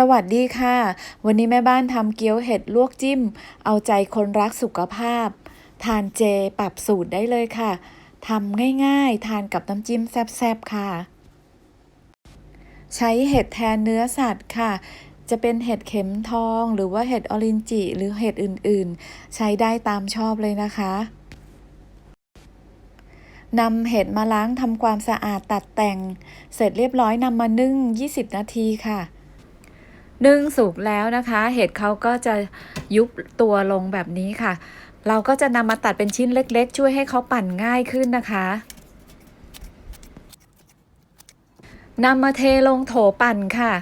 สวัสดีค่ะ วันนี้แม่บ้านทำเกี๊ยวเห็ดลวกจิ้ม เอาใจคนรักสุขภาพ ทานเจปรับสูตรได้เลยค่ะทำง่ายๆ ทานกับน้ำจิ้มแซ่บๆค่ะ ใช้เห็ดแทนเนื้อสัตว์ค่ะ จะเป็นเห็ดเข็มทองหรือว่าเห็ดออรินจิ หรือเห็ดอื่นๆ ใช้ได้ตามชอบเลยนะคะนำเห็ดมาล้างทำความสะอาดตัดแต่ง เสร็จเรียบร้อยนำมานึ่ง 20 นาทีค่ะ นึ่งสุกแล้วนะคะ เห็ดเขาก็จะยุบตัวลงแบบนี้ค่ะ เราก็จะนำมาตัดเป็นชิ้นเล็ก ๆ ช่วยให้เขาปั่นง่ายขึ้นนะคะนำมาเทลงโถปั่นค่ะ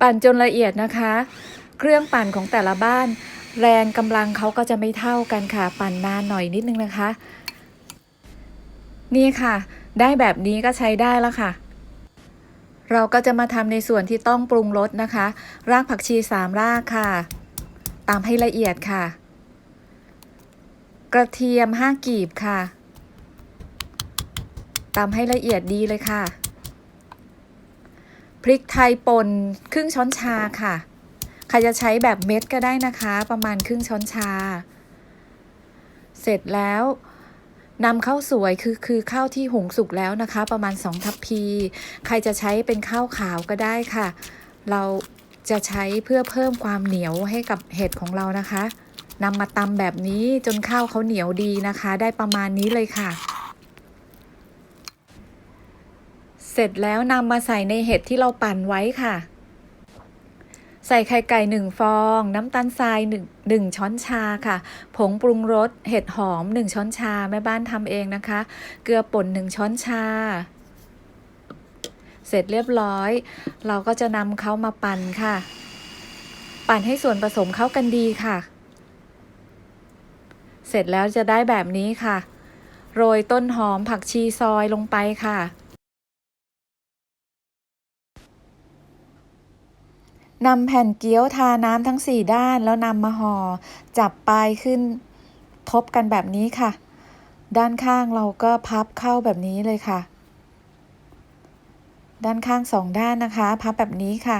ปั่นจนละเอียดนะคะ เครื่องปั่นของแต่ละบ้าน แรงกำลังเขาก็จะไม่เท่ากันค่ะ ปั่นนานหน่อยนิดนึงนะคะ นี่ค่ะ ได้แบบนี้ก็ใช้ได้แล้วค่ะ เราก็จะมาทำในส่วนที่ต้องปรุงรสนะคะ รากผักชีสามรากค่ะ ตามให้ละเอียดค่ะ กระเทียมห้ากีบค่ะ ตามให้ละเอียดดีเลยค่ะ พริกไทยป่นครึ่งช้อนชาค่ะ ใครจะใช้แบบเม็ดก็ได้นะคะ ประมาณครึ่งช้อนชา เสร็จแล้ว นำข้าวสวยคือคือข้าวที่หุงสุกแล้วนะคะ ประมาณ 2 ทัพพี ใครจะใช้เป็นข้าวขาวก็ได้ค่ะ เราจะใช้เพื่อเพิ่มความเหนียวให้กับเห็ดของเรานะคะนำมาตำแบบนี้จนข้าวเขาเหนียวดีนะคะ ได้ประมาณนี้เลยค่ะ เสร็จแล้วนำมาใส่ในเห็ดที่เราปั่นไว้ค่ะ ใส่ไข่ไก่หนึ่งฟอง น้ำตาลทรายหนึ่งหนึ่งช้อนชาค่ะ ผงปรุงรส เห็ดหอมหนึ่งช้อนชา แม่บ้านทำเองนะคะ เกลือป่นหนึ่งช้อนชา เสร็จเรียบร้อย เราก็จะนำเขามาปั่นค่ะ ปั่นให้ส่วนผสมเข้ากันดีค่ะ เสร็จแล้วจะได้แบบนี้ค่ะ โรยต้นหอมผักชีซอยลงไปค่ะ นำแผ่นเกี๊ยวทาน้ำทั้งสี่ด้านแล้วนำมาห่อจับปลายขึ้นทบกันแบบนี้ค่ะ ด้านข้างเราก็พับเข้าแบบนี้เลยค่ะ ด้านข้างสองด้านนะคะ พับแบบนี้ค่ะ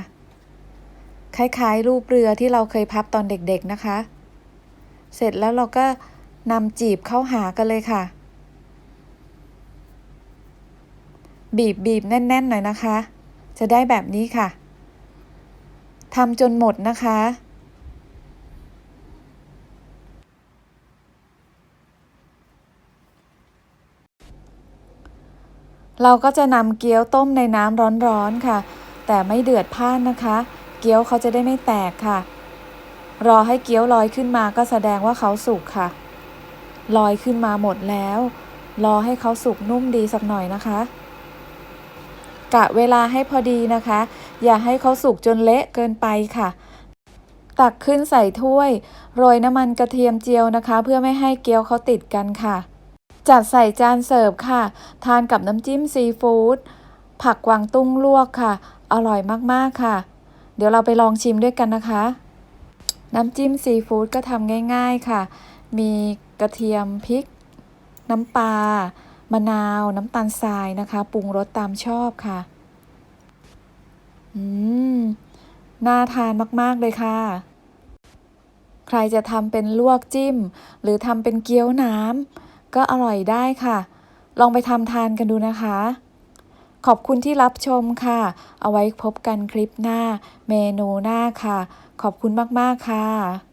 คล้ายๆ รูปเรือที่เราเคยพับตอนเด็กๆนะคะ เสร็จแล้วเราก็นำจีบเข้าหากันเลยค่ะ บีบบีบแน่นๆหน่อยนะคะ จะได้แบบนี้ค่ะ ทำจนหมดนะคะ เราก็จะนำเกี๊ยวต้มในน้ำร้อนๆค่ะ แต่ไม่เดือดพ่านนะคะ เกี๊ยวเขาจะได้ไม่แตกค่ะ รอให้เกี๊ยวลอยขึ้นมาก็แสดงว่าเขาสุกค่ะ ลอยขึ้นมาหมดแล้ว รอให้เขาสุกนุ่มดีสักหน่อยนะคะกะเวลาให้พอดีนะคะ อย่าให้เขาสุกจนเละเกินไปค่ะ ตักขึ้นใส่ถ้วย โรยน้ำมันกระเทียมเจียวนะคะ เพื่อไม่ให้เกี๊ยวเขาติดกันค่ะ จัดใส่จานเสิร์ฟค่ะ ทานกับน้ำจิ้มซีฟู้ดผักกวางตุ้งลวกค่ะ อร่อยมากๆค่ะ เดี๋ยวเราไปลองชิมด้วยกันนะคะ น้ำจิ้มซีฟู้ดก็ทำง่ายๆค่ะ มีกระเทียมพริก น้ำปลามะนาว น้ำตาลทรายนะคะ ปรุงรสตามชอบค่ะ อืม น่าทานมากๆเลยค่ะ ใครจะทำเป็นลวกจิ้ม หรือทำเป็นเกี๊ยวน้ำก็อร่อยได้ค่ะ ลองไปทำทานกันดูนะคะ ขอบคุณที่รับชมค่ะ เอาไว้พบกันคลิปหน้า เมนูหน้าค่ะ ขอบคุณมาก ๆ ค่ะ